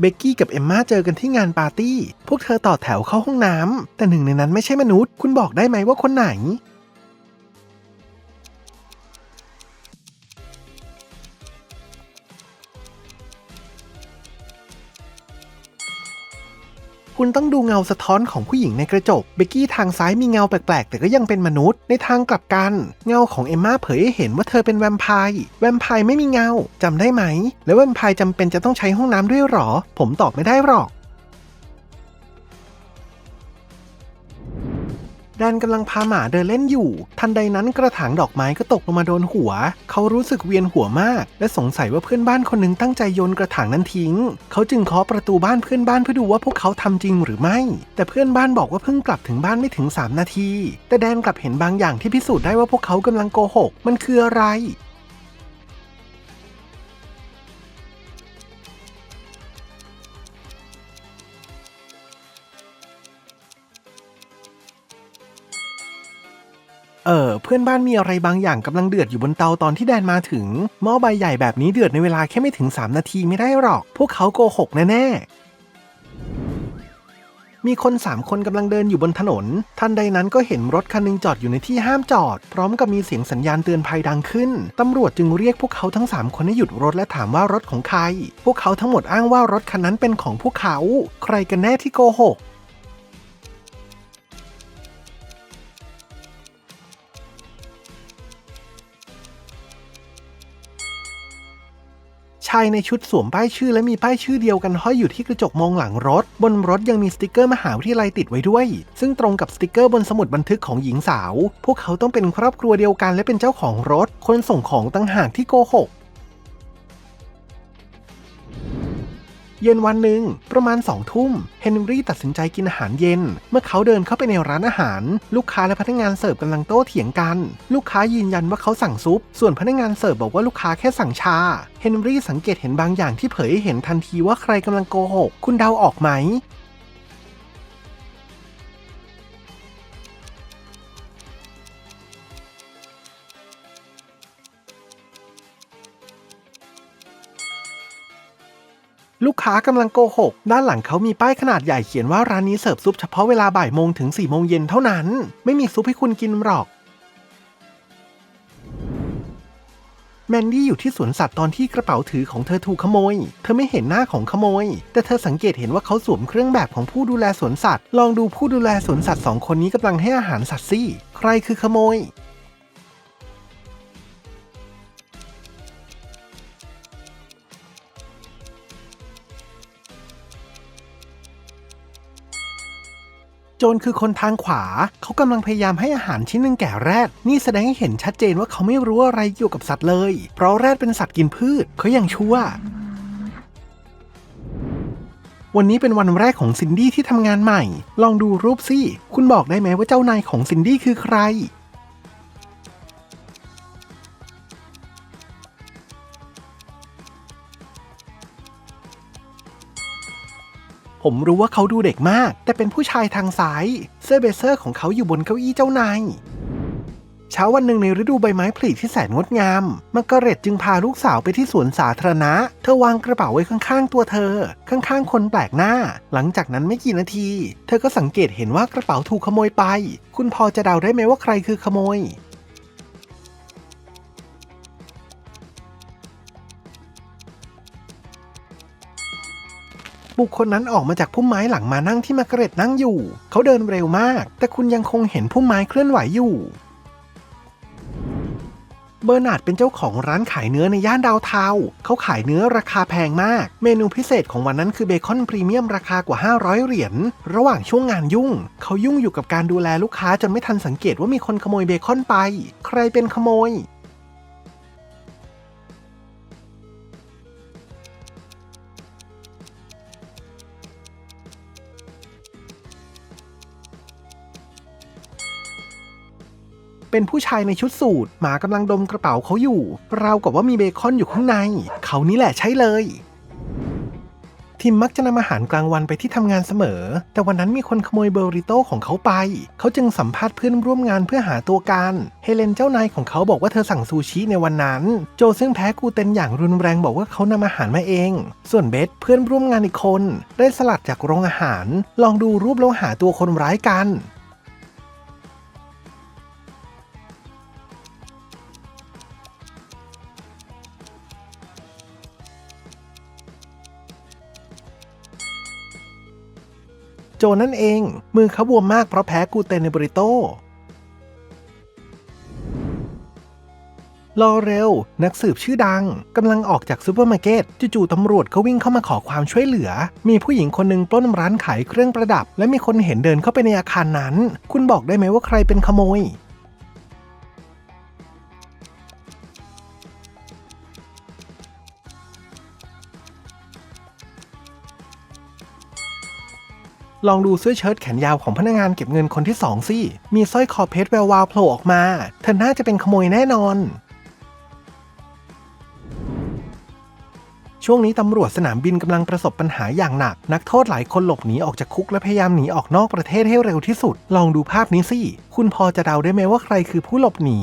เบกกี้กับเอมมาเจอกันที่งานปาร์ตี้ พวกเธอต่อแถวเข้าห้องน้ำแต่หนึ่งในนั้นไม่ใช่มนุษย์ คุณบอกได้ไหมว่าคนไหน คุณต้องดูเงาสะท้อนของผู้หญิงในกระจก เบกกี้ทางซ้ายมีเงาแปลกๆ แต่ก็ยังเป็นมนุษย์ ในทางกลับกัน เงาของเอมมาเผยให้เห็นว่าเธอเป็นแวมไพร์แวมไพร์ไม่มีเงาจำได้ไหม แล้วแวมไพร์จำเป็นจะต้องใช้ห้องน้ำด้วยหรอ ผมตอบไม่ได้หรอก แดนกำลังพาหมาเดินเล่นอยู่ ทันใดนั้นกระถางดอกไม้ก็ตกลงมาโดนหัว เขารู้สึกเวียนหัวมาก และสงสัยว่าเพื่อนบ้านคนหนึ่งตั้งใจโยนกระถางนั้นทิ้ง เขาจึงเคาะประตูบ้านเพื่อนบ้านเพื่อดูว่าพวกเขาทำจริงหรือไม่ แต่เพื่อนบ้านบอกว่าเพิ่งกลับถึงบ้านไม่ถึง 3 นาที แต่แดนกลับเห็นบางอย่างที่พิสูจน์ได้ว่าพวกเขากำลังโกหก มันคืออะไร เพื่อนบ้านมีอะไรบางอย่างกำลังเดือดอยู่บนเตาตอนที่แดนมาถึงหม้อใบใหญ่แบบนี้เดือดในเวลาแค่ไม่ถึง 3 นาทีไม่ได้หรอก พวกเขาโกหกแน่ๆ มีคน3คนกำลังเดินอยู่บนถนน ทันใดนั้นก็เห็นรถคันหนึงจอดอยู่ในที่ห้ามจอด พร้อมกับมีเสียงสัญญาณเตือนภัยดังขึ้นตำรวจจึงเรียกพวกเขาทั้ง 3 คนให้หยุดรถและถามว่ารถของใคร พวกเขาทั้งหมดอ้างว่ารถคันนั้นเป็นของพวกเขา ใครกันแน่ที่โกหกายในชุดสวมป้ายชื่อและมีป้ายชื่อเดียวกันห้อยอยู่ที่กระจกมองหลังรถ บนรถยังมีสติกเกอร์มหาวิทยาลัยติดไว้ด้วย ซึ่งตรงกับสติกเกอร์บนสมุดบันทึกของหญิงสาว พวกเขาต้องเป็นครอบครัวเดียวกันและเป็นเจ้าของรถ คนส่งของตั้งหากที่โกหก เย็นวันหนึ่งประมาณสองทุ่มเฮนรี่ตัดสินใจกินอาหารเย็น เมื่อเขาเดินเข้าไปในร้านอาหาร ลูกค้าและพนักงานเสิร์ฟกำลังโต้เถียงกัน ลูกค้ายืนยันว่าเขาสั่งซุป ส่วนพนักงานเสิร์ฟบอกว่าลูกค้าแค่สั่งชาเฮนรี่สังเกตเห็นบางอย่างที่เผยให้เห็นทันทีว่าใครกำลังโกหก คุณเดาออกไหม ลูกค้ากำลังโกหก ด้านหลังเขามีป้ายขนาดใหญ่เขียนว่าร้านนี้เสิร์ฟซุปเฉพาะเวลาบ่ายโมงถึง4ี่โมงเย็นเท่านั้น ไม่มีซุปให้คุณกินหรอกแมนดี้อยู่ที่สวนสัตว์ตอนที่กระเป๋าถือของเธอถูกขโมย เธอไม่เห็นหน้าของขโมย แต่เธอสังเกตเห็นว่าเขาสวมเครื่องแบบของผู้ดูแลสวนสัตว์ ลองดูผู้ดูแลสวนสัตว์สองคนนี้กำลังให้อาหารสัตว์สิใครคือขโมย จรคือคนทางขวา เขากำลังพยายามให้อาหารชิ้นหนึ่งแก่แรด นี่แสดงให้เห็นชัดเจนว่าเขาไม่รู้อะไรเกี่ยวกับสัตว์เลย เพราะแรดเป็นสัตว์กินพืชเขายังชั่ววันนี้เป็นวันแรกของซินดี้ที่ทำงานใหม่ ลองดูรูปสิ คุณบอกได้ไหมว่าเจ้านายของซินดี้คือใคร ผมรู้ว่าเขาดูเด็กมาก แต่เป็นผู้ชายทางซ้าย เสื้อเบเซอร์ของเขาอยู่บนเก้าอี้เจ้านายเช้าวันหนึ่งในฤดูใบไม้ผลิที่แสนงดงามมาร์กเร็ตจึงพาลูกสาวไปที่สวนสาธารณะ เธอวางกระเป๋าไว้ข้างๆตัวเธอ ข้างๆคนแปลกหน้า หลังจากนั้นไม่กี่นาที เธอก็สังเกตเห็นว่ากระเป๋าถูกขโมยไป คุณพอจะเดาได้ไหมว่าใครคือขโมย บุคคลนั้นออกมาจากพุ่มไม้หลังมานั่งที่มาร์กเร็ตนั่งอยู่ เขาเดินเร็วมาก แต่คุณยังคงเห็นพุ่มไม้เคลื่อนไหวอยู่ เบอร์นาร์ดเป็นเจ้าของร้านขายเนื้อในย่านดาวเทาเขาขายเนื้อราคาแพงมาก เมนูพิเศษของวันนั้นคือเบคอนพรีเมียมราคากว่า 500 เหรียญ ระหว่างช่วงงานยุ่ง เขายุ่งอยู่กับการดูแลลูกค้าจนไม่ทันสังเกตว่ามีคนขโมยเบคอนไป ใครเป็นขโมย เป็นผู้ชายในชุดสูทหมากำลังดมกระเป๋าเขาอยู่ ราวกับว่ามีเบคอนอยู่ข้างใน เขานี่แหละใช่เลยทิมมักจะนำอาหารกลางวันไปที่ทำงานเสมอ แต่วันนั้นมีคนขโมยเบอริโต้ของเขาไป เขาจึงสัมภาษณ์เพื่อนร่วมงานเพื่อหาตัวการ เฮเลนเจ้านายของเขาบอกว่าเธอสั่งซูชิในวันนั้น โจซึ่งแพ้กูเตนอย่างรุนแรงบอกว่าเขานำอาหารมาเอง ส่วนเบสเพื่อนร่วมงานอีกคน ได้สลัดจากโรงอาหาร ลองดูรูปแล้วหาตัวคนร้ายกัน จนั่นเอง มือเขาบวมมากเพราะแพ้กูเตนในบริโต้รอเร็วนักสืบชื่อดังกำลังออกจากซูเปอร์มาร์เก็ตจู่ๆตำรวจเขาวิ่งเข้ามาขอความช่วยเหลือ มีผู้หญิงคนหนึ่งปล้นร้านขายเครื่องประดับ และมีคนเห็นเดินเข้าไปในอาคารนั้น คุณบอกได้ไหมว่าใครเป็นขโมย ลองดูเสื้อเชิ้ตแขนยาวของพนักงานเก็บเงินคนที่สองสิ มีสร้อยคอเพชรแวววาวโผล่ออกมา เธอน่าจะเป็นขโมยแน่นอน ช่วงนี้ตำรวจสนามบินกำลังประสบปัญหาอย่างหนัก นักโทษหลายคนหลบหนีออกจากคุกและพยายามหนีออกนอกประเทศให้เร็วที่สุด ลองดูภาพนี้สิ คุณพอจะเดาได้ไหมว่าใครคือผู้หลบหนี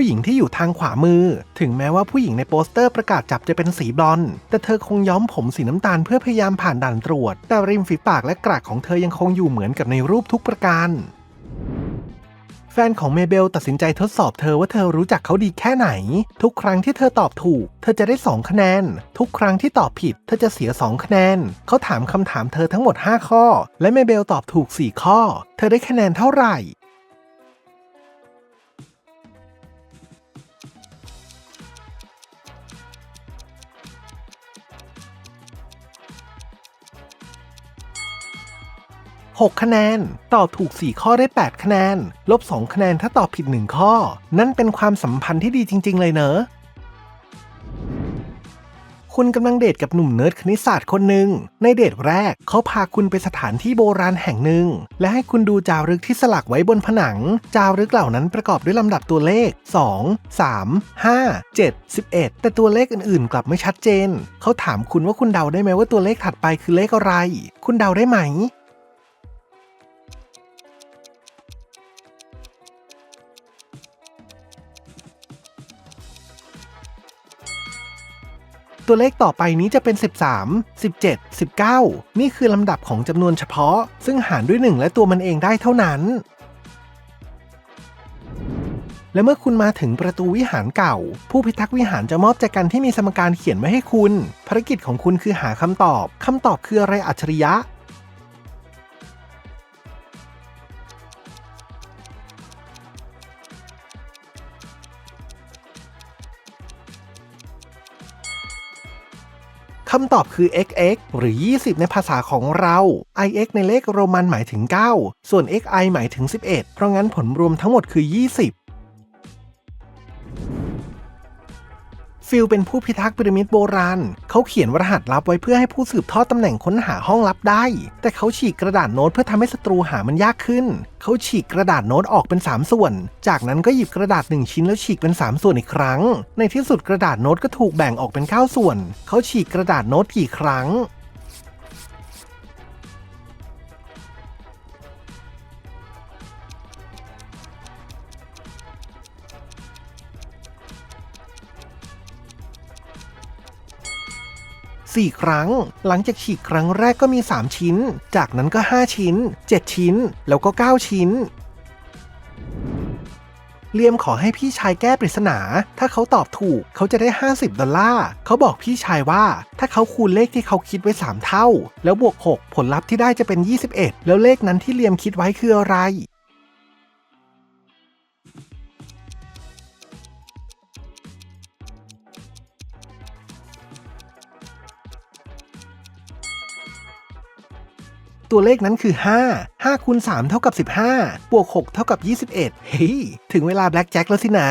ผู้หญิงที่อยู่ทางขวามือ ถึงแม้ว่าผู้หญิงในโปสเตอร์ประกาศจับจะเป็นสีบลอนด์แต่เธอคงย้อมผมสีน้ำตาลเพื่อพยายามผ่านด่านตรวจ แต่ริมฝีปากและกรากของเธอยังคงอยู่เหมือนกับในรูปทุกประการแฟนของเมเบลตัดสินใจทดสอบเธอว่าเธอรู้จักเขาดีแค่ไหน ทุกครั้งที่เธอตอบถูก เธอจะได้ 2 คะแนน ทุกครั้งที่ตอบผิด เธอจะเสีย 2 คะแนน เขาถามคำถามเธอทั้งหมด 5 ข้อ และเมเบลตอบถูก 4 ข้อ เธอได้คะแนนเท่าไหร่ 6 คะแนน ตอบถูก 4 ข้อได้ 8 คะแนน ลบ 2 คะแนนถ้าตอบผิด 1 ข้อ นั่นเป็นความสัมพันธ์ที่ดีจริง ๆ เลยเนอะคุณกำลังเดทกับหนุ่มเนิร์ดคณิตศาสตร์คนหนึ่ง ในเดทแรกเขาพาคุณไปสถานที่โบราณแห่งหนึ่ง และให้คุณดูจารึกที่สลักไว้บนผนัง จารึกเหล่านั้นประกอบด้วยลำดับตัวเลข 2 3 5 7 11 แต่ตัวเลขอื่นๆ กลับไม่ชัดเจน เขาถามคุณว่าคุณเดาได้ไหมว่าตัวเลขถัดไปคือเลขอะไร คุณเดาได้ไหม ตัวเลขต่อไปนี้จะเป็น 13 17 19 นี่คือลำดับของจำนวนเฉพาะ ซึ่งหารด้วย 1 และตัวมันเองได้เท่านั้น และเมื่อคุณมาถึงประตูวิหารเก่า ผู้พิทักษ์วิหารจะมอบแจกันที่มีสมการเขียนไว้ให้คุณ ภารกิจของคุณคือหาคำตอบคำตอบคืออะไรอัจฉริยะ คำตอบคือ xx หรือ 20 ในภาษาของเรา ix ในเลขโรมันหมายถึง 9 ส่วน xi หมายถึง 11 เพราะงั้นผลรวมทั้งหมดคือ 20 ฟิลเป็นผู้พิทักษ์พีระมิดโบราณ เขาเขียนรหัสลับไว้เพื่อให้ผู้สืบทอดตำแหน่งค้นหาห้องลับได้ แต่เขาฉีกกระดาษโน้ตเพื่อทำให้ศัตรูหามันยากขึ้น เขาฉีกกระดาษโน้ตออกเป็น 3 ส่วน จากนั้นก็หยิบกระดาษ 1 ชิ้นแล้วฉีกเป็น 3 ส่วนอีกครั้ง ในที่สุดกระดาษโน้ตก็ถูกแบ่งออกเป็น 9 ส่วน เขาฉีกกระดาษโน้ตกี่ครั้ง 4 ครั้ง หลังจากฉีกครั้งแรกก็มี 3 ชิ้น จากนั้นก็ 5 ชิ้น 7 ชิ้น แล้วก็ 9 ชิ้น เลียมขอให้พี่ชายแก้ปริศนา ถ้าเขาตอบถูกเขาจะได้ 50 ดอลลาร์ เขาบอกพี่ชายว่า ถ้าเขาคูณเลขที่เขาคิดไว้ 3 เท่า แล้วบวก 6 ผลลัพธ์ที่ได้จะเป็น 21 แล้วเลขนั้นที่เลียมคิดไว้คืออะไร ตัวเลขนั้นคือ 5 5คูณ3เท่ากับ 15 บวก 6 เท่ากับ 21 เฮ้ย ถึงเวลาแบล็กแจ็คแล้วสินะ